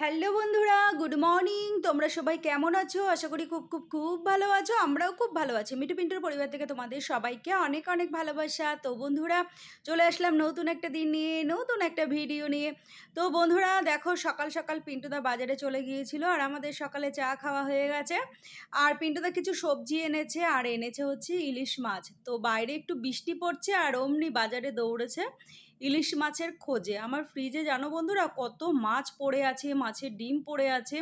Hello বন্ধুরা, good morning. তোমরা সবাই কেমন আছো? আশা করি খুব খুব খুব ভালো আছো। আমরাও খুব ভালো আছি। মিটু পিন্টুর পরিবার থেকে তোমাদের সবাইকে অনেক অনেক ভালোবাসা। তো বন্ধুরা, চলে আসলাম নতুন একটা দিন নিয়ে, নতুন একটা ভিডিও নিয়ে। তো বন্ধুরা, দেখো সকাল সকাল পিন্টুদা বাজারে চলে গিয়েছিল আর আমাদের সকালে চা খাওয়া হয়ে গেছে। আর পিন্টুদা কিছু সবজি এনেছে আর এনেছে হচ্ছে ইলিশ মাছ। তো বাইরে একটু বৃষ্টি পড়ছে আর অমনি বাজারে দৌড়েছে। ইলিশ মাছের খোঁজে। আমার ফ্রিজে জানো বন্ধুরা কত মাছ পড়ে আছে, মাছের ডিম পড়ে আছে,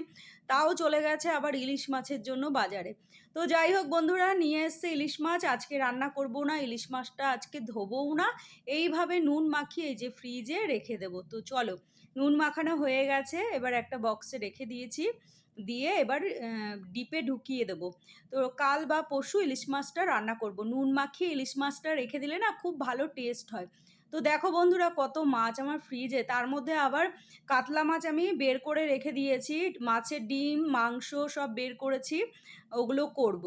তাও চলে গেছে আবার ইলিশ মাছের জন্য বাজারে। তো যাই হোক বন্ধুরা, নিয়ে এসছে ইলিশ মাছ। আজকে রান্না করব না, ইলিশ মাছটা আজকে ধোবও না। এইভাবে নুন মাখিয়ে যে ফ্রিজে রেখে দেব। তো চলো, নুন মাখানো হয়ে গেছে, এবার একটা বক্সে রেখে দিয়েছি। দিয়ে এবার ডিপে ঢুকিয়ে দেবো। তো কাল বা পরশু ইলিশ মাছটা রান্না করব। নুন মাখিয়ে ইলিশ মাছটা রেখে দিলে না খুব ভালো টেস্ট হয়। তো দেখো বন্ধুরা কত মাছ আমার ফ্রিজে তার মধ্যে আবার কাতলা মাছ আমি বের করে রেখে দিয়েছি, মাছের ডিম, মাংস সব বের করেছি, ওগুলো করব।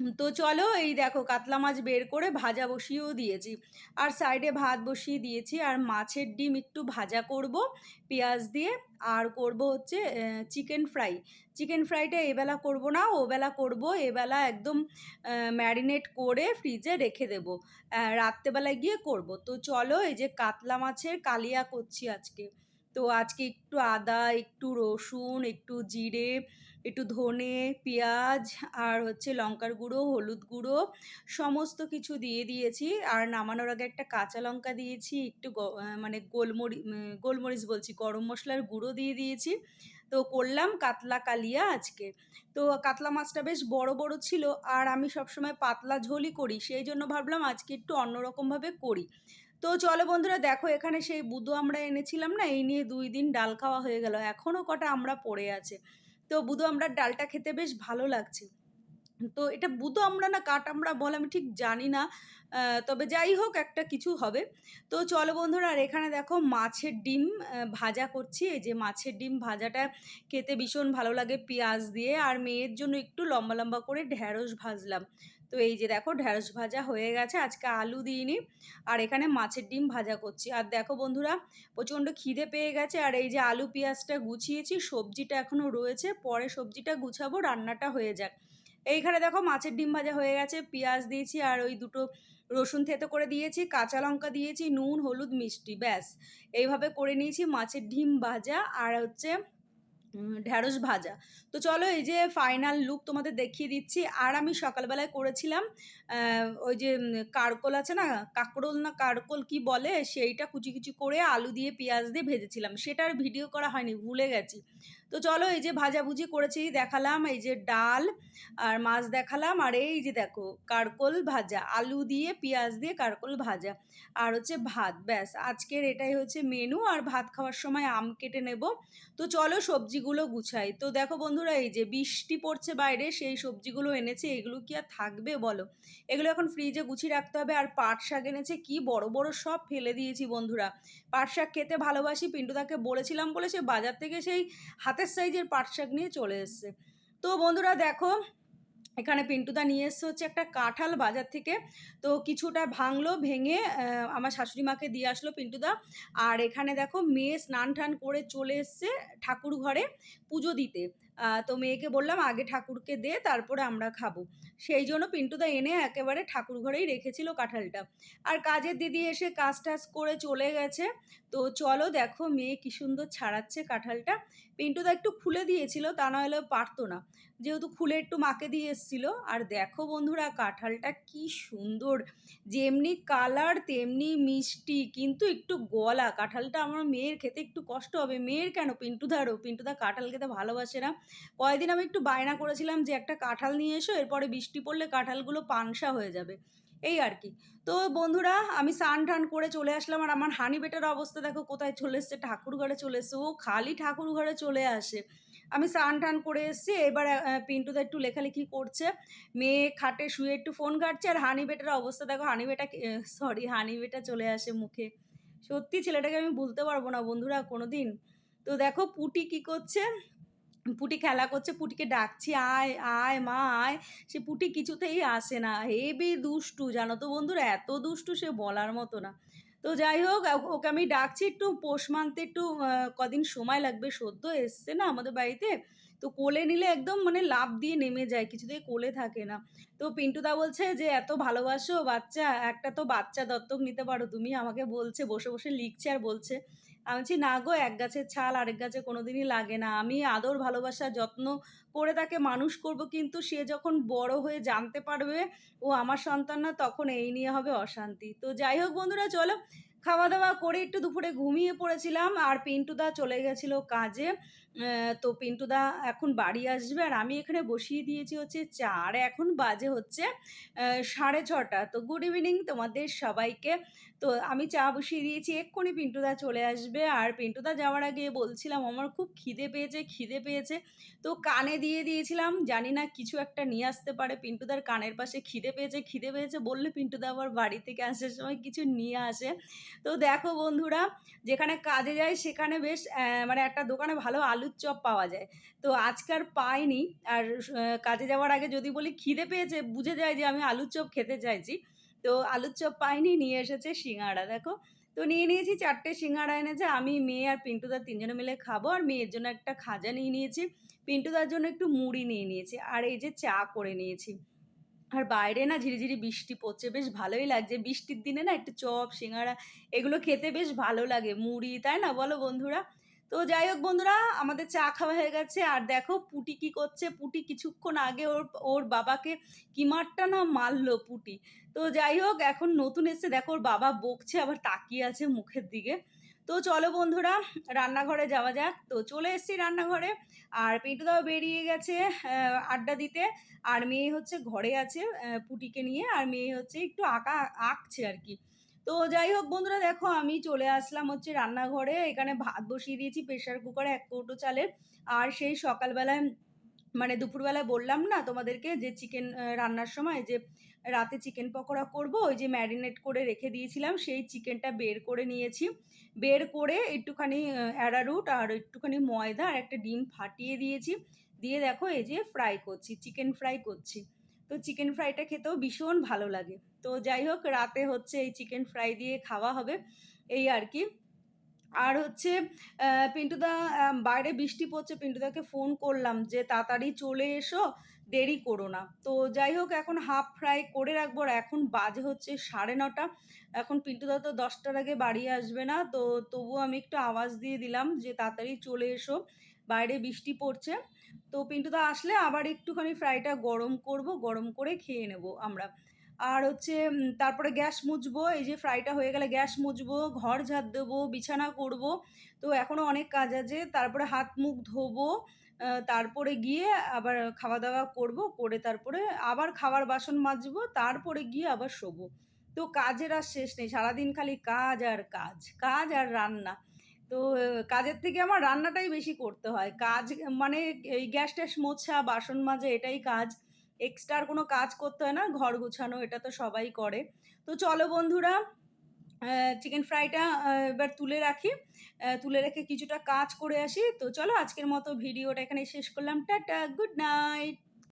তো চলো এই দেখো কাতলা মাছ বের করে ভাজা বসিয়েও দিয়েছি। আর সাইডে ভাত বসিয়ে দিয়েছি। আর মাছের ডিম একটু ভাজা করব, পেঁয়াজ দিয়ে। আর করব হচ্ছে চিকেন ফ্রাই চিকেন ফ্রাইটা এবেলা করব না, ওবেলা করব। এবেলা একদম ম্যারিনেট করে ফ্রিজে রেখে দেবো। রাত্রেবেলায় গিয়ে করব। তো চলো এই যে কাতলা মাছের কালিয়া করছি আজকে। তো আজকে একটু আদা, একটু রসুন, একটু জিরে একটু ধনে, পেঁয়াজ আর হচ্ছে লঙ্কার গুঁড়ো, হলুদ গুঁড়ো সমস্ত কিছু দিয়ে দিয়েছি। আর নামানোর আগে একটা কাঁচা লঙ্কা দিয়েছি, একটু মানে গোলমরি গোলমরিচ বলছি, গরম মশলার গুঁড়ো দিয়ে দিয়েছি। তো করলাম কাতলা কালিয়া আজকে। তো কাতলা মাছটা বেশ বড় বড় ছিল আর আমি সবসময় পাতলা ঝোলই করি, সেই জন্য ভাবলাম আজকে একটু অন্যরকমভাবে করি। তো চলো বন্ধুরা, দেখো এখানে সেই বুদো আমরা এনেছিলাম না, এই নিয়ে দুই দিন ডাল খাওয়া হয়ে গেল। এখনও কটা আমরা পড়ে আছে। তো বুদো আমরা ডালটা খেতে বেশ ভালো লাগছে। তো এটা বুদো আমরা না কাট আমরা বলে আমি ঠিক জানি না তবে যাই হোক একটা কিছু হবে। তো চলো বন্ধুরা, আর এখানে দেখো মাছের ডিম ভাজা করছি। এই যে মাছের ডিম ভাজাটা খেতে ভীষণ ভালো লাগে পেঁয়াজ দিয়ে। আর মেয়ের জন্য একটু লম্বা লম্বা করে ঢ্যাঁড়স ভাজলাম। তো এই যে দেখো ঢ্যাঁড়স ভাজা হয়ে গেছে, আজকে আলু দিইনি, আর এখানে মাছের ডিম ভাজা করছি। আর দেখো বন্ধুরা, প্রচণ্ড খিদে পেয়ে গেছে, আর এই যে আলু পেঁয়াজটা গুছিয়েছি, সবজিটা এখনও রয়েছে, পরে সবজিটা গুছাবো, রান্নাটা হয়ে যাক। এইখানে দেখো মাছের ডিম ভাজা হয়ে গেছে, পেঁয়াজ দিয়েছি, আর ওই দুটো রসুন থেতো করে দিয়েছি, কাঁচা লঙ্কা দিয়েছি, নুন, হলুদ, মিষ্টি, ব্যাস। এইভাবে করে নিয়েছি মাছের ডিম ভাজা, আর হচ্ছে ঢ্যাঁড়স ভাজা। তো চলো এই যে ফাইনাল লুক তোমাদের দেখিয়ে দিচ্ছি। আর আমি সকালবেলায় করেছিলাম ওই যে কারকোল আছে না, কাকরোল না কারকোল কি বলে, সেইটা কুচি কুচি করে আলু দিয়ে পেঁয়াজ দিয়ে ভেজেছিলাম। সেটার ভিডিও করা হয়নি, ভুলে গেছি। তো চলো এই যে ভাজাভুজি করেছি, দেখালাম এই যে ডাল আর মাছ দেখালাম, আর এই যে দেখো কারকোল ভাজা, আলু দিয়ে, পেঁয়াজ দিয়ে কারকোল ভাজা আর হচ্ছে ভাত, ব্যাস। আজকের এটাই হচ্ছে মেনু আর ভাত খাওয়ার সময় আম কেটে নেব। তো চলো সবজিগুলো গুছাই। তো দেখো বন্ধুরা, এই যে বৃষ্টি পড়ছে বাইরে, সেই সবজিগুলো এনেছে, এগুলো কি আর থাকবে বলো? এগুলো এখন ফ্রিজে গুছিয়ে রাখতে হবে আর পাট শাক এনেছে, কি বড় বড় সব ফেলে দিয়েছি বন্ধুরা। পাট শাক খেতে ভালোবাসি পিন্টুদাকে বলেছিলাম বলে সে বাজার থেকে সেই হাতের সাইজের পাট শাক নিয়ে চলে এসছে। তো বন্ধুরা দেখো, এখানে পিন্টুদা নিয়ে এসছে হচ্ছে একটা কাঁঠাল বাজার থেকে। তো কিছুটা ভাঙলো, ভেঙে আমার শাশুড়ি মাকে দিয়ে আসলো পিন্টুদা। আর এখানে দেখো মেয়ে স্নান টান করে চলে এসছে ঠাকুর ঘরে পুজো দিতে। তো মেয়েকে বললাম, আগে ঠাকুরকে দে, তারপরে আমরা খাব। সেই জন্য পিন্টুদা এনে একেবারে ঠাকুর ঘরেই রেখেছিল কাঁঠালটা। আর কাজের দিদি এসে কাজ টাজ করে চলে গেছে। তো চলো দেখো মেয়ে কি সুন্দর ছাড়াচ্ছে কাঁঠালটা। পিন্টুদা একটু খুলে দিয়েছিল, তা নাহলে পারতো না। যেহেতু খুলে একটু মাকে দিয়ে এসেছিল। আর দেখো বন্ধুরা, কাঁঠালটা কি সুন্দর! যেমনি কালার, তেমনি মিষ্টি, কিন্তু একটু গলা। কাঁঠালটা আমার মেয়ের খেতে একটু কষ্ট হবে। মেয়ের কেন পিন্টুদারও? পিন্টুদা কাঁঠাল খেতে ভালোবাসে না। কয়েকদিন আমি একটু বায়না করেছিলাম যে একটা কাঁঠাল নিয়ে এসো, এরপরে বৃষ্টি পড়লে কাঁঠালগুলো পানসা হয়ে যাবে। এই আর কি। তো বন্ধুরা, আমি স্নান টান করে চলে আসলাম আর আমার হানি বেটার অবস্থা দেখো কোথায় চলে এসছে। ঠাকুর ঘরে চলে এসছে। ও খালি ঠাকুর ঘরে চলে আসে। আমি স্নান টান করে এসেছি। এবার পিন্টুদা একটু লেখালেখি করছে। মেয়ে খাটে শুয়ে একটু ফোন ঘাটছে আর হানি বেটার অবস্থা দেখো, হানি বেটা সরি হানি বেটা চলে আসে মুখে। সত্যি ছেলেটাকে আমি ভুলতে পারব না বন্ধুরা কোনো দিন তো দেখো পুটি কি করছে? পুটি খেলা করছে, পুটিকে ডাকছি, আয় আয় মা, আয়। সে পুটি কিছুতেই আসে না। হেবি দুষ্টু, জানো তো বন্ধুরা, এত দুষ্টু সে বলার মতো না। তো যাই হোক ওকে আমি ডাকছি, একটু পোষ মানতে একটু কদিন সময় লাগবে, সদ্য এসছে না আমাদের বাড়িতে। তো কোলে নিলে একদম মানে লাফ দিয়ে নেমে যায়, কিছুতেই কোলে থাকে না। তো পিন্টুদা বলছে যে, এত ভালোবাসো বাচ্চা, একটা তো বাচ্চা দত্তক নিতে পারো তুমি। আমাকে বলছে, বসে বসে লিখছে আর বলছে আমি বলছি, না গো, এক গাছের ছাল আরেক গাছে কোনোদিনই লাগে না। আমি আদর, ভালোবাসা, যত্ন করে তাকে মানুষ করব, কিন্তু সে যখন বড় হয়ে জানতে পারবে ও আমার সন্তান না, তখন এই নিয়ে হবে অশান্তি। তো যাই হোক বন্ধুরা, চলো খাওয়া দাওয়া করে একটু দুপুরে ঘুমিয়ে পড়েছিলাম আর পিন্টুদা চলে গেছিল কাজে। তো পিন্টুদা এখন বাড়ি আসবে আর আমি এখানে বসিয়ে দিয়েছি হচ্ছে চা আর এখন বাজে হচ্ছে সাড়ে ছটা। তো গুড ইভিনিং তোমাদের সবাইকে। তো আমি চা বসিয়ে দিয়েছি, এক্ষুনি পিন্টুদা চলে আসবে। আর পিন্টুদা যাওয়ার আগে বলছিলাম, আমার খুব খিদে পেয়েছে খিদে পেয়েছে। তো কানে দিয়ে দিয়েছিলাম, জানি না কিছু একটা নিয়ে আসতে পারে। পিন্টুদার কানের পাশে খিদে পেয়েছে খিদে পেয়েছে বললে পিন্টুদা আবার বাড়ি থেকে আসার সময় কিছু নিয়ে আসে। তো দেখো বন্ধুরা, যেখানে কাজে যায় সেখানে বেশ মানে একটা দোকানে ভালো আলুর চপ পাওয়া যায়। তো আজকার পাইনি। আর কাজে যাওয়ার আগে যদি বলি, খিদে পেয়েছে, বুঝে যায় যে আমি আলুর চপ খেতে চাইছি। তো আলুর চপ পাইনি, নিয়ে এসেছে সিঙ্গাড়া, দেখো। তো নিয়ে নিয়েছি, চারটে সিঙ্গাড়া এনেছে। আমি, মেয়ে আর পিন্টুদা তিনজনে মিলে খাব। আর মেয়ের জন্য একটা খাজা নিয়ে নিয়েছি। পিন্টুদার জন্য একটু মুড়ি নিয়ে নিয়েছি। আর এই যে চা করে নিয়েছি। আর বাইরে না ঝিরিঝিরি বৃষ্টি পড়ছে, বেশ ভালোই লাগছে। বৃষ্টির দিনে না একটু চপ, সিঙ্গাড়া, এগুলো খেতে বেশ ভালো লাগে। মুড়ি, তাই না? বলো বন্ধুরা। তো যাই হোক বন্ধুরা, আমাদের চা খাওয়া হয়ে গেছে। আর দেখো পুটি কি করছে? পুটি কিছুক্ষণ আগে ওর ওর বাবাকে কিমারটা না মারলো পুটি। তো যাই হোক এখন নতুন এসছে। দেখো ওর বাবা বকছে, আবার তাকিয়ে আছে মুখের দিকে। তো চলো বন্ধুরা, রান্নাঘরে যাওয়া যাক। তো চলে এসেছি রান্নাঘরে। আর পিন্টুদাও বেরিয়ে গেছে আড্ডা দিতে। আর মেয়ে হচ্ছে ঘরে আছে পুটিকে নিয়ে। আর মেয়ে হচ্ছে একটু আঁকা, আঁকছে আর কি। তো যাই হোক বন্ধুরা, দেখো আমি চলে আসলাম হচ্ছে রান্নাঘরে। এখানে ভাত বসিয়ে দিয়েছি প্রেশার কুকারে এক কৌটো চালের। আর সেই সকালবেলায় মানে দুপুরবেলায় বললাম না তোমাদেরকে যে চিকেন রান্নার সময় যে রাতে চিকেন পকোড়া করব, ওই যে ম্যারিনেট করে রেখে দিয়েছিলাম, সেই চিকেনটা বের করে নিয়েছি। বের করে একটুখানি অ্যারারুট আর একটুখানি ময়দা আর একটা ডিম ফাটিয়ে দিয়েছি। দিয়ে দেখো এই যে ফ্রাই করছি, চিকেন ফ্রাই করছি। তো চিকেন ফ্রাইটা খেতেও ভীষণ ভালো লাগে। তো যাই হোক, রাতে হচ্ছে এই চিকেন ফ্রাই দিয়ে খাওয়া হবে, এই আর কি। আর হচ্ছে পিন্টুদা বাইরে বৃষ্টি পড়ছে, পিন্টুদাকে ফোন করলাম যে, তাড়াতাড়ি চলে এসো, দেরি করো না। তো যাই হোক, এখন হাফ ফ্রাই করে রাখব, আর এখন বাজে হচ্ছে সাড়ে নটা। এখন পিন্টুদা তো দশটার আগে বাড়ি আসবে না, তো তবুও আমি একটু আওয়াজ দিয়ে দিলাম যে, তাড়াতাড়ি চলে এসো বাইরে বৃষ্টি পড়ছে। তো পিন্টুদা আসলে আবার একটুখানি ফ্রাইটা গরম করব, গরম করে খেয়ে নেব আমরা। আর হচ্ছে তারপরে গ্যাস মুছবো, এই যে ফ্রাইটা হয়ে গেলে গ্যাস মুছবো, ঘর ঝাড় দেবো, বিছানা করব। তো এখনও অনেক কাজ আছে, তারপরে হাত মুখ ধোবো তারপরে গিয়ে আবার খাওয়া দাওয়া করব, করে তারপরে আবার খাবার বাসন মাজবো, তারপরে গিয়ে আবার শোবো। তো কাজের আর শেষ নেই, সারাদিন খালি কাজ আর কাজ কাজ আর রান্না। তো কাজের থেকে আমার রান্নাটাই বেশি করতে হয়। কাজ মানে এই গ্যাস ট্যাস মোছা, বাসন মাজা, এটাই কাজ। এক্সট্রা আর কোনো কাজ করতে হয় না, ঘর গুছানো, এটা তো সবাই করে। তো চলো বন্ধুরা চিকেন ফ্রাইটা এবার তুলে রাখি। তুলে রেখে কিছুটা কাজ করে আসি। তো চলো আজকের মতো ভিডিওটা এখানে শেষ করলাম। Tata good night